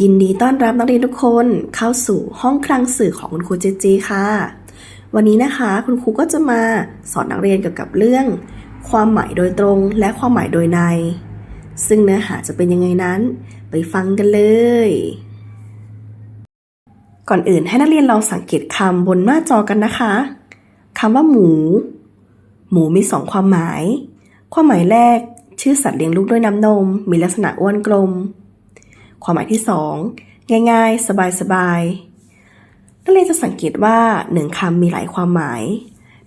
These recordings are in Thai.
ยินดีต้อนรับนักเรียนทุกคนเข้าสู่ห้องคลังสื่อของคุณครูเจเจค่ะ วันนี้นะคะคุณครูก็จะมาสอนนักเรียนเกี่ยวกับเรื่อง ความหมายโดยตรงและความหมายโดยใน ซึ่งเนื้อหาจะเป็นยังไงนั้น ไปฟังกันเลย ก่อนอื่นให้นักเรียนลองสังเกตคำบนหน้าจอกันนะคะคำว่าหมู หมูมีสองความหมาย ความหมายแรก ชื่อสัตว์เลี้ยงลูกด้วยน้ำนม มีลักษณะอ้วนกลม ความหมายที่สองง่ายๆ สบายๆนักเรียนจะสังเกตว่าหนึ่งคำมีหลายความหมาย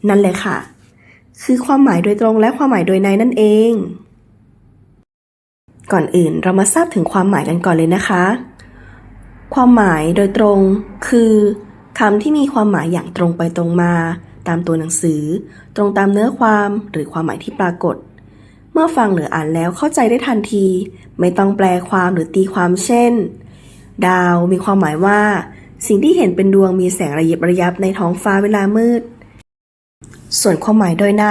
นั่นเลยค่ะ คือความหมายโดยตรงและความหมายโดยในนั่นเอง ก่อนอื่นเรามาทราบถึงความหมายกันก่อนเลยนะคะ ความหมายโดยตรงคือคำที่มีความหมายอย่างตรงไปตรงมา ตามตัวหนังสือ ตรงตามเนื้อความหรือความหมายที่ปรากฏ เมื่อฟังหรืออ่านแล้วเข้าใจได้ทันที ไม่ต้องแปลความหรือตีความเช่น ดาวมีความหมายว่า สิ่งที่เห็นเป็นดวงมีแสงระยิบระยับในท้องฟ้าเวลามืด ส่วนความหมายโดยใน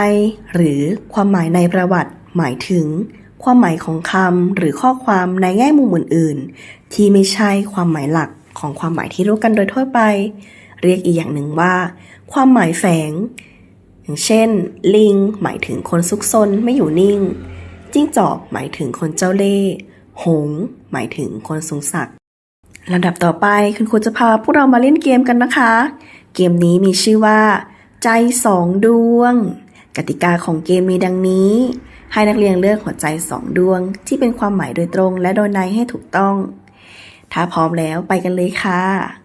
หรือความหมายในประวัติ หมายถึง ความหมายของคำหรือข้อความในแง่มุมอื่น ๆ ที่ไม่ใช่ความหมายหลักของความหมายที่รู้กันโดยทั่วไป เรียกอีกอย่างหนึ่งว่า ความหมายแฝง อย่างเช่น ลิง หมายถึงคนซุกซนไม่อยู่นิ่ง จิ้งจอกหมายถึงคนเจ้าเล่ห์หงส์หมายถึงคนสูงศักดิ์ลำดับต่อไปคุณครูจะพาพวกเรามาเล่นเกมกันนะคะ เกมนี้มีชื่อว่า ใจสองดวง กติกาของเกมมีดังนี้ ให้นักเรียนเลือกหัวใจสองดวง ที่เป็นความหมายโดยตรงและโดยในให้ถูกต้อง ถ้าพร้อมแล้วไปกันเลยค่ะ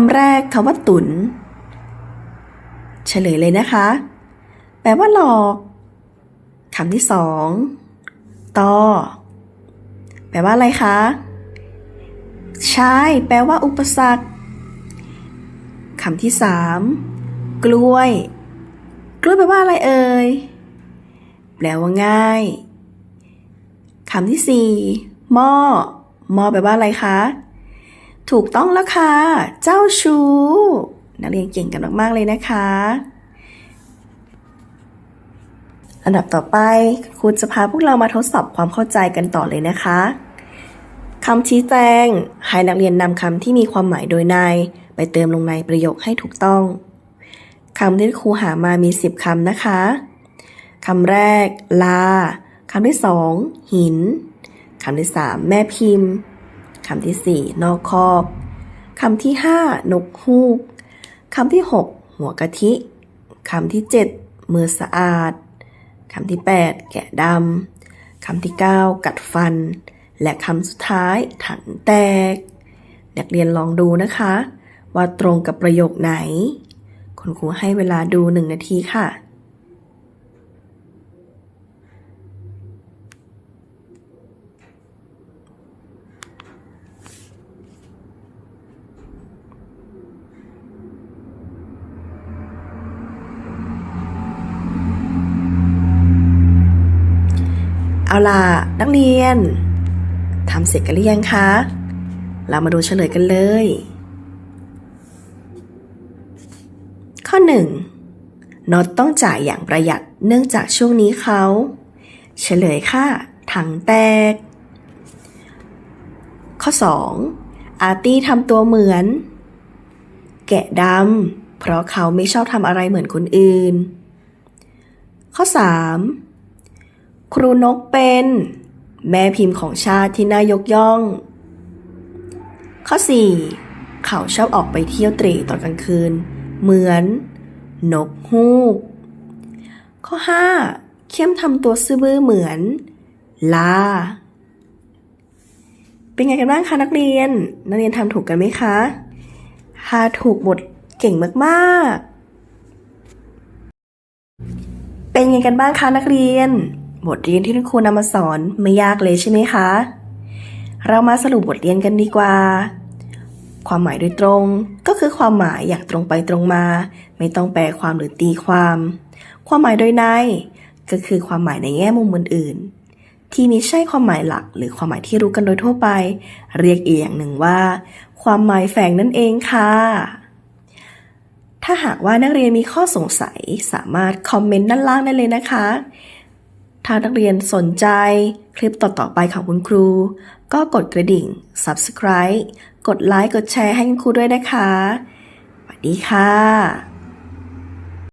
ำแรกคำว่าตุน เฉลยเลยนะคะ แปลว่าหลอกคำที่สองตอแปลว่าอะไรคะ ใช่ แปลว่าอุปสรรคคำที่สามกล้วย กล้วยแปลว่าอะไรเอ่ย แปลว่าง่ายคำที่สี่หม้อหม้อแปลว่าอะไรคะ ถูกต้องแล้วค่ะ เจ้าชู้ นักเรียนเก่งกันมาก ๆ เลยนะคะ อันดับต่อไปครูจะพาพวกเรามาทดสอบความเข้าใจกันต่อเลยนะคะคำชี้แจง ให้นักเรียนนำคำที่มีความหมายโดยในไปเติมลงในประโยคให้ถูกต้องคำที่ครูหามามี 10คำนะคะคำแรก ลาคำที่สองหินคำที่สามแม่พิมพ์ คำที่สี่นอกคอกคำที่ห้านกฮูกคำที่หกหัวกะทิคำที่เจ็ดมือสะอาดคำที่8แกะดำคำที่9กัดฟัน และคำสุดท้ายถังแตก นักเรียนลองดูนะคะ ว่าตรงกับประโยคไหน คุณครูให้เวลาดูหนึ่งนาทีค่ะ เอาล่ะ นักเรียนทำเสร็จกันหรือยังคะ เรามาดูเฉลยกันเลย ข้อ 1. น็อตต้องจ่ายอย่างประหยัดเนื่องจากช่วงนี้เขา เฉลยค่ะ ถังแตก ข้อ 2. อาร์ตี้ทำตัวเหมือน แกะดำเพราะเขาไม่ชอบทำอะไรเหมือนคนอื่น ข้อ 3. ครูนกเป็น แม่พิมพ์ของชาติที่น่ายกย่อง ข้อ 4. เขาชอบออกไปเที่ยวเตร่ตอนกลางคืน เหมือน นกฮูก ข้อ 5. เข้มทำตัวซื่อบื้อเหมือน ลา เป็นไงกันบ้างคะนักเรียน นักเรียนทำถูกกันไหมคะถ้าถูกหมดเก่งมากๆ เป็นไงกันบ้างคะนักเรียน บทเรียนที่คุณครูนำมาสอนไม่ยากเลยใช่ไหมคะ เรามาสรุปบทเรียนกันดีกว่า ความหมายโดยตรงก็คือความหมายอย่างตรงไปตรงมา ไม่ต้องแปลความหรือตีความ ความหมายโดยในก็คือความหมายในแง่มุมอื่นๆ ที่ไม่ใช่ความหมายหลัก หรือความหมายที่รู้กันโดยทั่วไป เรียกอีกอย่างหนึ่งว่า ความหมายแฝงนั่นเองค่ะ ถ้าหากว่านักเรียนมีข้อสงสัยสามารถคอมเมนต์ด้านล่างได้เลยนะคะ ถ้านักเรียนสนใจคลิปต่อ ๆ ไปของคุณครู ก็กดกระดิ่ง subscribe กดไลค์ กดแชร์ให้คุณครูด้วยนะคะ สวัสดีค่ะ